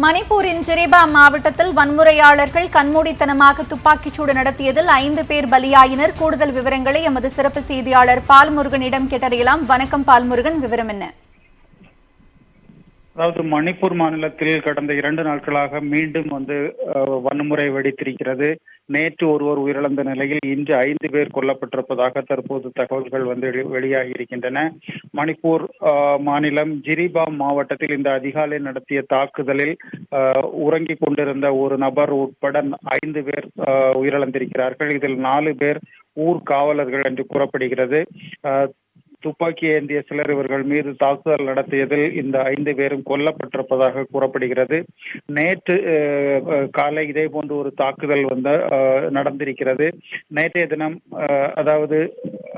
மணிப்பூரின் ஜெரிபா மாவட்டத்தில் வன்முறையாளர்கள் கண்மூடித்தனமாக துப்பாக்கிச்சூடு நடத்தியதில் ஐந்து பேர் பலியாயினர். கூடுதல் விவரங்களை எமது சிறப்பு செய்தியாளர் பால்முருகனிடம் கேட்டறியலாம். வணக்கம் பால்முருகன் விவரம் என்ன? அதாவது மணிப்பூர் மாநிலத்தில் கடந்த இரண்டு நாட்களாக மீண்டும் வந்து வன்முறை வெடித்திருக்கிறது. நேற்று ஒருவர் உயிரிழந்த நிலையில் இன்று ஐந்து பேர் கொல்லப்பட்டிருப்பதாக தற்போது தகவல்கள் வந்து வெளி- வெளியாகி இருக்கின்றன மணிப்பூர் மாநிலம் ஜிரிபாம் மாவட்டத்தில் இந்த அதிகாலை நடத்திய தாக்குதலில் உறங்கிக் கொண்டிருந்த ஒரு நபர் உட்பட ஐந்து பேர் உயிரிழந்திருக்கிறார்கள். இதில் நாலு பேர் ஊர் காவலர்கள் என்று கூறப்படுகிறது. துப்பாக்கி ஏந்திய சிலர் இவர்கள் மீது தாக்குதல் நடத்தியதில் இந்த ஐந்து பேரும் கொல்லப்பட்டிருப்பதாக கூறப்படுகிறது. நேற்று அஹ், காலை இதே போன்ற ஒரு தாக்குதல் வந்து நடந்திருக்கிறது. நேற்றைய தினம் அஹ், அதாவது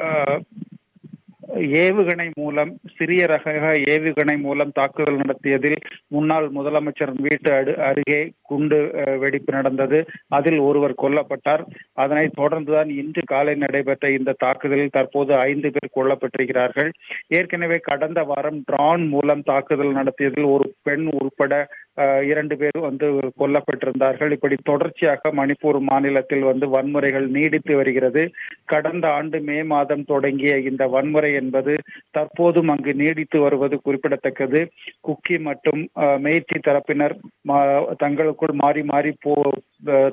அஹ், ஏவுகணை மூலம் சிறிய ரக ஏவுகணை மூலம் தாக்குதல் நடத்தியதில் முன்னாள் முதலமைச்சர் வீட்டு அடு அருகே குண்டு வெடிப்பு நடந்தது. அதில் ஒருவர் கொல்லப்பட்டார். அதனைத் தொடர்ந்துதான் இன்று காலை நடைபெற்ற இந்த தாக்குதலில் தற்போது ஐந்து பேர் கொல்லப்பட்டிருக்கிறார்கள். ஏற்கனவே கடந்த வாரம் ட்ரான் மூலம் தாக்குதல் நடத்தியதில் ஒரு பெண் உட்பட இரண்டு பேர் வந்து கொல்லப்பட்டிருந்தார்கள். இப்படி தொடர்ச்சியாக மணிப்பூர் மாநிலத்தில் வந்து வன்முறைகள் நீடித்து வருகிறது. கடந்த ஆண்டு மே மாதம் தொடங்கிய இந்த வன்முறை என்பது தற்போதும் அங்கு நீடித்து வருவது குறிப்பிடத்தக்கது. குக்கி மற்றும் மேய்த்தி தரப்பினர் மா- தங்களுக்குள் மாறி மாறி போ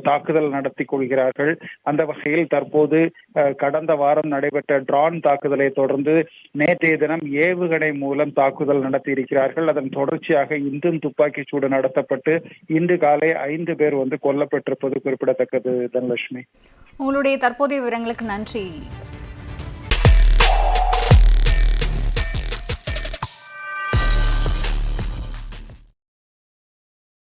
தாக்குதல் நடத்தி கொள்கிறார்கள். அந்த வகையில் தற்போது கடந்த வாரம் நடைபெற்ற ட்ரான் தாக்குதலை தொடர்ந்து நேற்றைய தினம் ஏவுகணை மூலம் தாக்குதல் நடத்தி இருக்கிறார்கள் அதன் தொடர்ச்சியாக இன்றும் துப்பாக்கி சூடு நடத்தப்பட்டு இன்று காலை ஐந்து பேர் வந்து கொல்லப்பட்டிருப்பது குறிப்பிடத்தக்கது தனலட்சுமி. உங்களுடைய தற்போதைய விவரங்களுக்கு நன்றி.